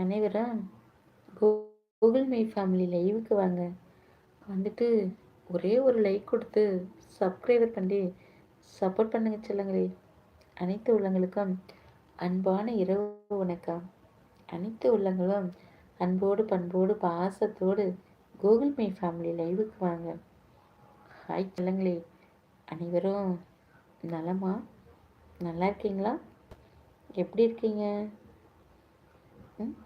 அனைவரும் Google my family லைவுக்கு வாங்க. வந்துட்டு ஒரே ஒரு லைக் கொடுத்து சப்ஸ்கிரைபர் பண்ணி சப்போர்ட் பண்ணுங்க செல்லங்களே. அனைத்து உள்ளங்களுக்கும் அன்பான இரவு வணக்கம். அனைத்து உள்ளங்களும் அன்போடு பண்போடு பாசத்தோடு கூகுள் மை ஃபேமிலி லைவுக்கு வாங்க. ஹாய் செல்லங்களே. அனைவரும் நலமா? நல்லா இருக்கீங்களா? எப்படி இருக்கீங்க? ம்?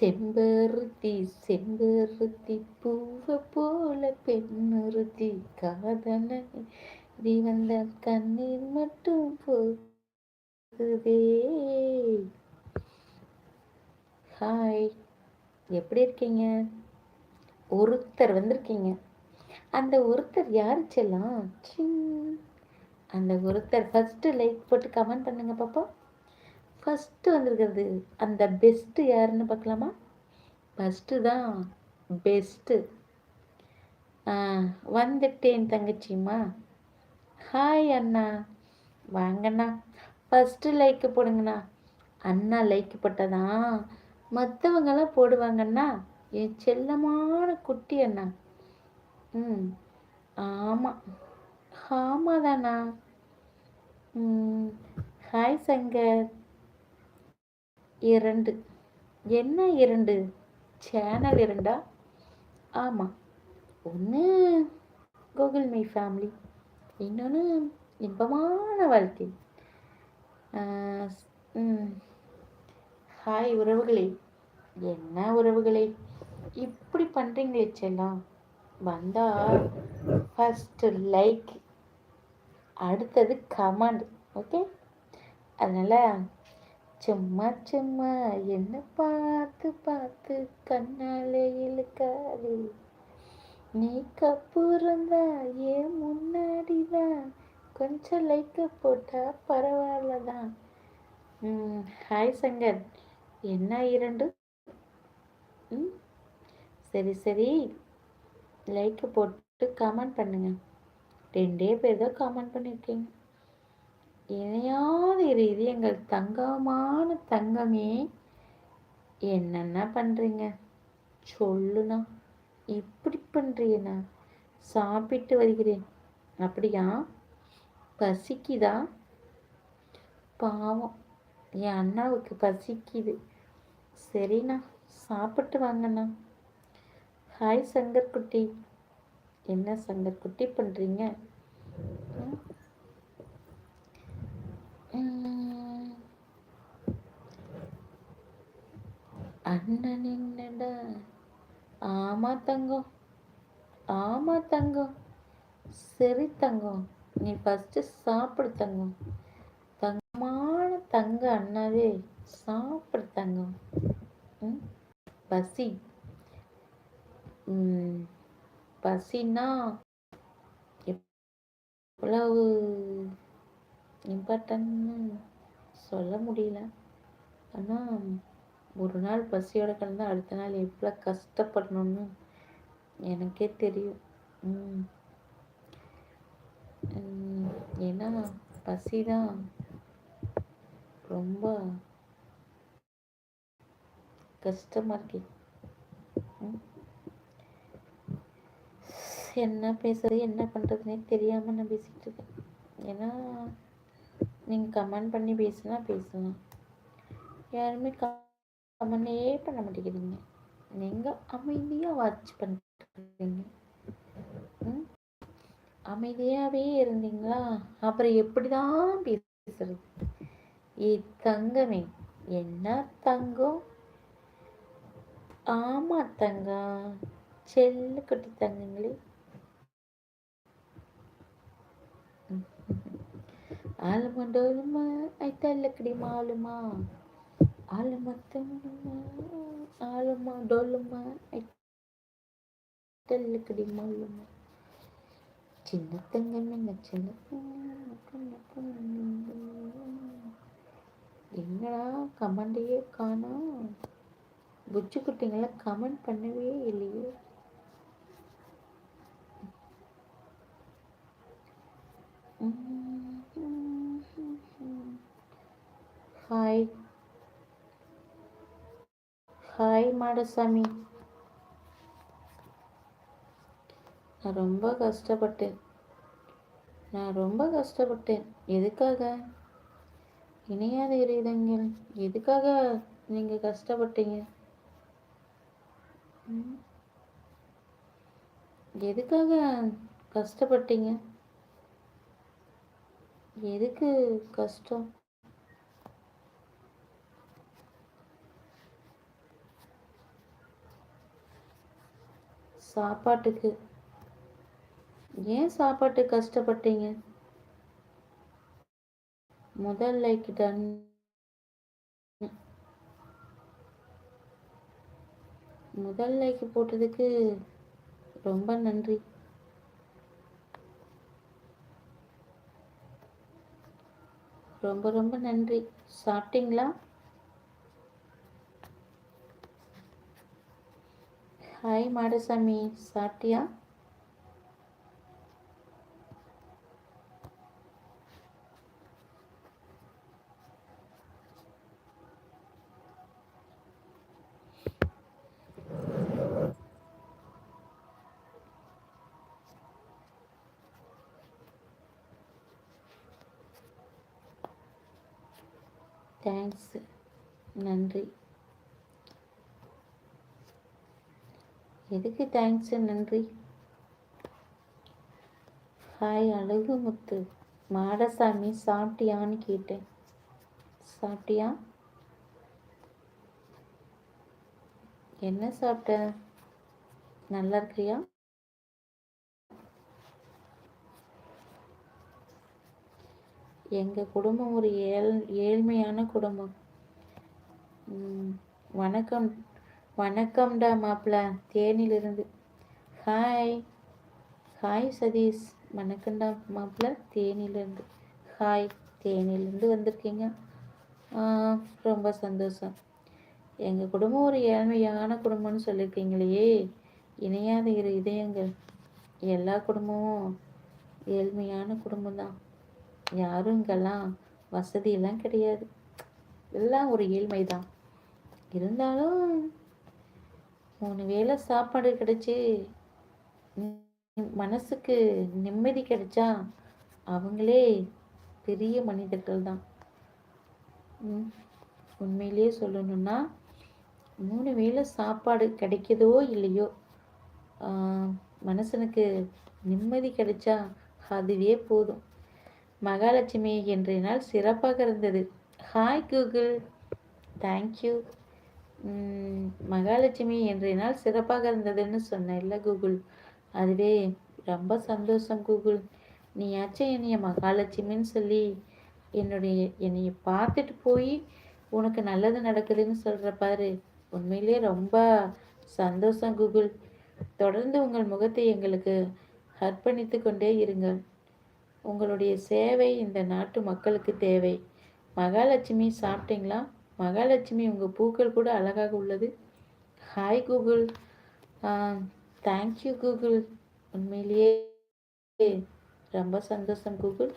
செம்பருத்தி செம்பருத்தி பூவை போல பெண்ணுறுத்தி காதலனை தீவந்த கண்ணீர் மட்டும் போகுதே ஹாய் எப்படி இருக்கீங்க? ஒருத்தர் வந்திருக்கீங்க. அந்த ஒருத்தர் யாரு செல்லாம்? சின். அந்த ஒருத்தர் ஃபஸ்ட்டு லைக் போட்டு கமெண்ட் பண்ணுங்க பாப்பா ஃபஸ்ட்டு வந்திருக்கிறது. அந்த பெஸ்ட்டு யாருன்னு பார்க்கலாமா? ஃபஸ்ட்டு தான் பெஸ்ட்டு வந்துட்டேன் தங்கச்சிம்மா. ஹாய் அண்ணா. வாங்கண்ணா. ஃபஸ்ட்டு லைக்கு போடுங்கண்ணா. அண்ணா லைக் போட்டதான் மற்றவங்கெல்லாம் போடுவாங்கண்ணா. என் செல்லமான குட்டி அண்ணா. ம் ஆமாம் ஆமாதாண்ணா. ம் ஹாய் சங்கர். இரண்டு. என்ன இரண்டு? சேனல் இரண்டா? ஆமாம் ஒன்று கூகுள் மை ஃபேமிலி இன்னொன்று இன்பமான வாழ்க்கை. ஹாய் உறவுகளே. என்ன உறவுகளே? இப்படி பண்ணுறீங்களே செல்லாம். வந்தால் ஃபஸ்ட்டு லைக் அடுத்தது கமெண்ட் ஓகே அதனால் சும்மா சும்மா என்ன பார்த்து பார்த்து கண்ணாலே இழுக்காது. நீ கப்புறந்தா ஏன் முன்னாடி தான் கொஞ்சம் லைக்க போட்டால் பரவாயில்ல தான் ஹாய் சங்கர் என்ன இரண்டு? ம் சரி சரி. லைக்கு போட்டு கமெண்ட் பண்ணுங்க. ரெண்டே பேர் தான் கமெண்ட் பண்ணியிருக்கீங்க இணையாத இரு இதயங்கள் தங்கமான தங்கமே என்னென்ன பண்ணுறீங்க சொல்லுண்ணா இப்படி பண்ணுறீங்கண்ணா சாப்பிட்டு வருகிறேன். அப்படியா? பசிக்குதா? பாவம் என் அண்ணாவுக்கு பசிக்குது. சரிண்ணா சாப்பிட்டு வாங்கண்ணா. ஹாய் சங்கர் குட்டி என்ன சங்கர் குட்டி பண்ணுறீங்க அண்ணன் என்னடா ஆமா தங்கம் ஆமா தங்கம். சரி தங்கம் நீ ஃபஸ்ட்டு சாப்பிடு தங்கம். தங்கமான தங்க அண்ணாவே சாப்பிடு தங்கம். ம் பசி. பசின்னா எவ்வளவு? இம்பார்ட்டன்ட்னு சொல்ல முடியல. ஆனால் ஒரு நாள் பசியோட கிடந்தா அடுத்த நாள் எவ்வளோ கஷ்டப்படணும்னு எனக்கே தெரியும். ஏன்னா பசி தான் ரொம்ப கஷ்டமாக இருக்கு. ம். என்ன பேசுறது என்ன பண்ணுறதுனே தெரியாமல் நான் பேசிகிட்டு இருக்கேன். ஏன்னா நீங்கள் கமெண்ட் பண்ணி பேசுனா பேசலாம். யாருமே கமெண்டே பண்ண மாட்டேங்கிறீங்க. நீங்கள் அமைதியாக வாட்ச் பண்ணுறீங்க ம்? அமைதியாகவே இருந்தீங்களா? அப்புறம் எப்படி தான் பேசுறது? ஏ தங்கமே என்ன தங்கம்? ஆமாம் தங்கம். செல்லு குட்டி தங்கங்களே. ஆளுமா டோலுமா ஐத்தல்லக்கடி மாலுமா ஆளுமா தங்கமா ஆளுமா டோலுமா ஐத்தல்லக்கடி மாலுமா. சின்ன தங்கம் என்ன சின்ன என்னடா கமெண்டையே காணோம். புச்சு குட்டிங்களாம் கமெண்ட் பண்ணவே இல்லையே உம் ஹாய் ஹாய் மாடசாமி நான் ரொம்ப கஷ்டப்பட்டேன். நான் ரொம்ப கஷ்டப்பட்டேன். எதுக்காக? இணையாத இறைதங்கள். எதுக்காக நீங்கள் கஷ்டப்பட்டீங்க? எதுக்காக கஷ்டப்பட்டீங்க? எதுக்கு கஷ்டம்? சாப்பாட்டுக்கு. ஏன் சாப்பாட்டு கஷ்டப்பட்டீங்க? முதல் லைக் டன் முதல் லைக் போட்டதுக்கு ரொம்ப நன்றி. ரொம்ப ரொம்ப நன்றி. சாப்பிட்டீங்களா? ஹாய் மாடசாமி சாப்பிட்டியா தேங்க்ஸ் நன்றி எதுக்கு தேங்க்ஸ் நன்றி? ஹாய் அழகு முத்து. மாடசாமி சாப்பிட்டியான்னு கேட்டேன். சாப்பிட்டியா? என்ன சாப்பிட்ட? நல்லா இருக்கிறியா எங்கள் குடும்பம் ஒரு ஏழ் ஏழ்மையான குடும்பம். வணக்கம். வணக்கம்டா மாப்பிள்ள தேனிலிருந்து. Hi hi Sathish. வணக்கம்டா மாப்பிள்ள தேனிலிருந்து. ஹாய் தேனிலிருந்து வந்திருக்கீங்க. ரொம்ப சந்தோஷம். எங்கள் குடும்பம் ஒரு ஏழ்மையான குடும்பம்னு சொல்லியிருக்கீங்களே இணையாத இரு இதயங்கள். எல்லா குடும்பமும் ஏழ்மையான குடும்பம் தான் யாரும் இங்கெல்லாம் வசதியெல்லாம் கிடையாது. எல்லாம் ஒரு ஏழ்மை தான் இருந்தாலும் மூணு வேளை சாப்பாடு கிடைச்சி மனசுக்கு நிம்மதி கிடைச்சா அவங்களே பெரிய மனிதர்கள் தான். உண்மையிலேயே சொல்லணும்னா மூணு வேளை சாப்பாடு கிடைக்குதோ இல்லையோ மனசனுக்கு நிம்மதி கிடைச்சா அதுவே போதும். மகாலட்சுமி இன்றைய நாள் சிறப்பாக இருந்தது. ஹாய் கூகுள் தேங்க்யூ மகாலட்சுமி இன்றைய நாள் சிறப்பாக இருந்ததுன்னு சொன்னேன் இல்லை கூகுள். அதுவே ரொம்ப சந்தோஷம் கூகுள். நீயாச்சும் என்னைய மகாலட்சுமின்னு சொல்லி என்னுடைய என்னைய பார்த்துட்டு போய் உனக்கு நல்லது நடக்குதுன்னு சொல்கிற பாரு. உண்மையிலே ரொம்ப சந்தோஷம் கூகுள். தொடர்ந்து உங்கள் முகத்தை எங்களுக்கு அர்ப்பணித்து கொண்டே இருங்கள் உங்களுடைய சேவை இந்த நாட்டு மக்களுக்கு தேவை. மகாலட்சுமி சாப்பிட்டீங்களா? மகாலட்சுமி உங்கள் பூக்கள் கூட அழகாக உள்ளது. ஹாய் கூகுள் தேங்க்யூ கூகுள் உண்மையிலேயே ரொம்ப சந்தோஷம் கூகுள்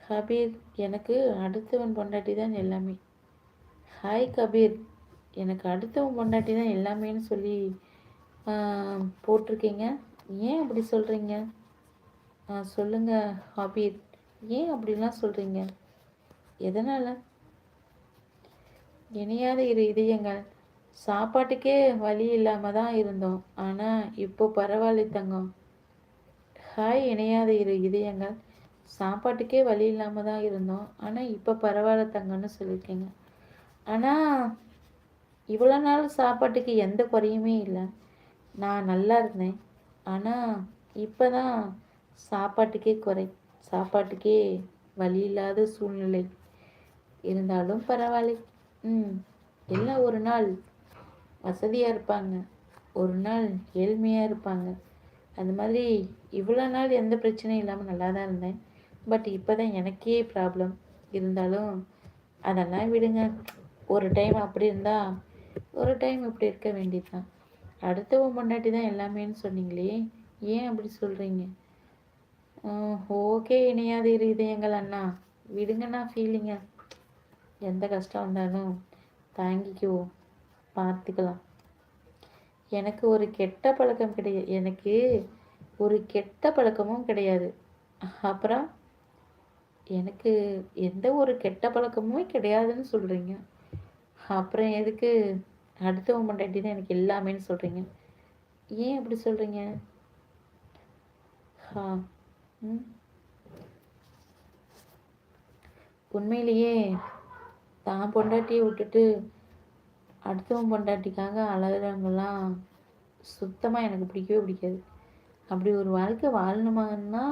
கபீர் எனக்கு அடுத்தவன் பொண்டாட்டி தான் எல்லாமே. ஹாய் கபீர். எனக்கு அடுத்தவன் பொண்டாட்டி தான் எல்லாமேன்னு சொல்லி போட்டிருக்கீங்க. ஏன் அப்படி சொல்கிறீங்க சொல்லுங்கள் ஹபீர் ஏன் அப்படிலாம் சொல்கிறீங்க எதனால்? இணையாத இரு இதயங்கள். சாப்பாட்டுக்கே வழி இல்லாமல் தான் இருந்தோம். ஆனால் இப்போ பரவாயில்ல தங்கம். ஹாய் இணையாத இரு இதயங்கள். சாப்பாட்டுக்கே வழி இல்லாமல் தான் இருந்தோம். ஆனால் இப்போ பரவாயில்ல தங்கன்னு சொல்லியிருக்கீங்க. ஆனால் இவ்வளோ நாள் சாப்பாட்டுக்கு எந்த குறையுமே இல்லை. நான் நல்லா இருந்தேன். ஆனால் இப்போ தான் சாப்பாட்டுக்கே குறை. சாப்பாட்டுக்கே வழி இல்லாத சூழ்நிலை. இருந்தாலும் பரவாயில்ல. ம். எல்லாம் ஒரு நாள் வசதியாக இருப்பாங்க. ஒரு நாள் ஏழ்மையாக இருப்பாங்க. அந்த மாதிரி இவ்வளோ நாள் எந்த பிரச்சனையும் இல்லாமல் நல்லா தான் இருந்தேன். பட் இப்போ தான் எனக்கே ப்ராப்ளம். இருந்தாலும் அதெல்லாம் விடுங்க. ஒரு டைம் அப்படி இருந்தால் ஒரு டைம் இப்படி இருக்க வேண்டியது தான் அடுத்தவன் முன்னாடி தான் எல்லாமேன்னு சொன்னீங்களே. ஏன் அப்படி சொல்கிறீங்க ஓகே இணையாது இருதயங்கள் அண்ணா. விடுங்கண்ணா ஃபீலிங்கை எந்த கஷ்டம் வந்தாலும் தாங்கிக்குவோம் பார்த்துக்கலாம். எனக்கு ஒரு கெட்ட பழக்கம் கிடையாது எனக்கு ஒரு கெட்ட பழக்கமும் கிடையாது. அப்புறம் எனக்கு எந்த ஒரு கெட்ட பழக்கமுமே கிடையாதுன்னு சொல்கிறீங்க அப்புறம் எதுக்கு அடுத்தவன் பொண்டாட்டி தான் எனக்கு எல்லாமேன்னு சொல்கிறீங்க ஏன் அப்படி சொல்கிறீங்க ஹா ம். உண்மையிலேயே தான் பொண்டாட்டியை விட்டுட்டு அடுத்தவன் பொண்டாட்டிக்காக அழகிறவங்கெல்லாம் சுத்தமாக எனக்கு பிடிக்கவே பிடிக்காது. அப்படி ஒரு வாழ்க்கை வாழணுமான்னா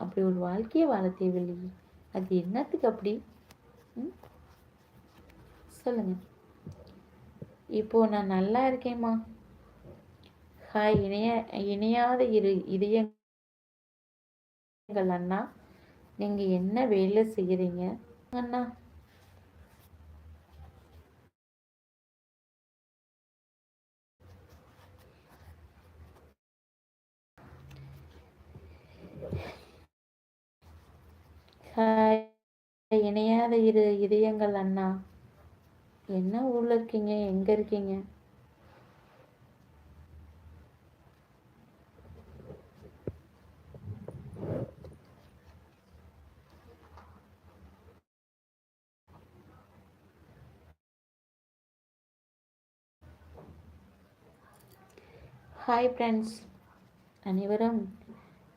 அப்படி ஒரு வாழ்க்கையே வாழ தேவையில்லையே. அது என்னத்துக்கு அப்படி? ம்? இப்போது நான் நல்லா இருக்கேம்மா. ஹாய் இணைய இணையாத இரு இதயங்கள் அண்ணா. நீங்கள் என்ன வேலை செய்கிறீங்க அண்ணா. இணையாத இரு இதயங்கள் அண்ணா. என்ன ஊர்ல இருக்கீங்க? எங்க இருக்கீங்க? ஹாய் ஃப்ரெண்ட்ஸ் அனைவரும்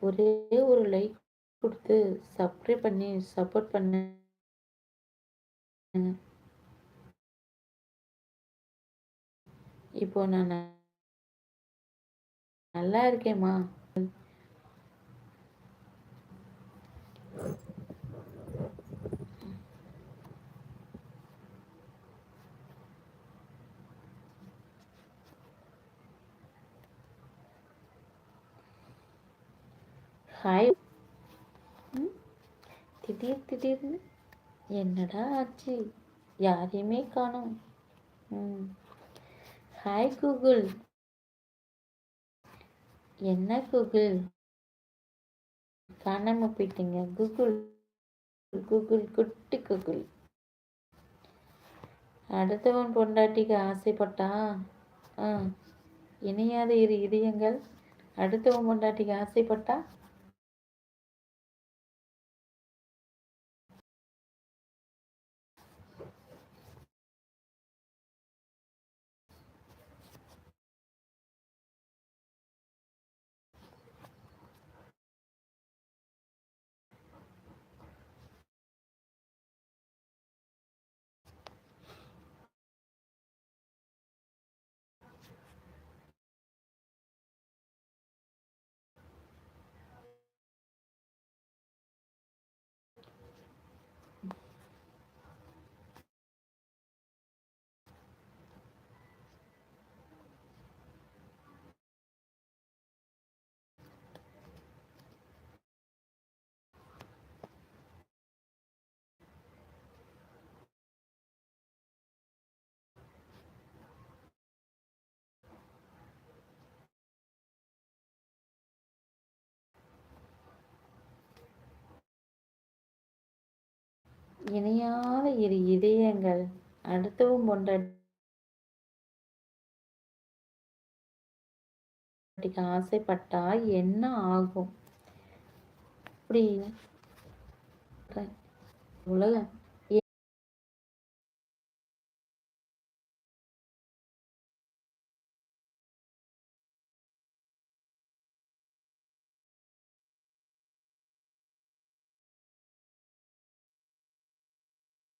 ஒரே ஒரு லைக் கொடுத்து சப்ஸ்கிரைப் பண்ணி சப்போர்ட் பண்ணு. இப்போ நான் நல்லா இருக்கேம்மா. ஹாய் திடீர் திடீர்னு. என்னடா ஆச்சு? யாரையுமே காணும். ம். ஹாய் கூகுள் என்ன கூகுள் காணாம போயிட்டீங்க. கூகுள் கூகுள் குட்டி கூகுள் அடுத்தவன் பொண்டாட்டிக்கு ஆசைப்பட்டா? ஆ. இணையாத இரு இதயங்கள். அடுத்தவன் பொண்டாட்டிக்கு ஆசைப்பட்டா? இணையாத இரு இதயங்கள் அடுத்தவும் பொண்டாட்டிக்கு ஆசைப்பட்டா என்ன ஆகும்? அப்படி உலகம்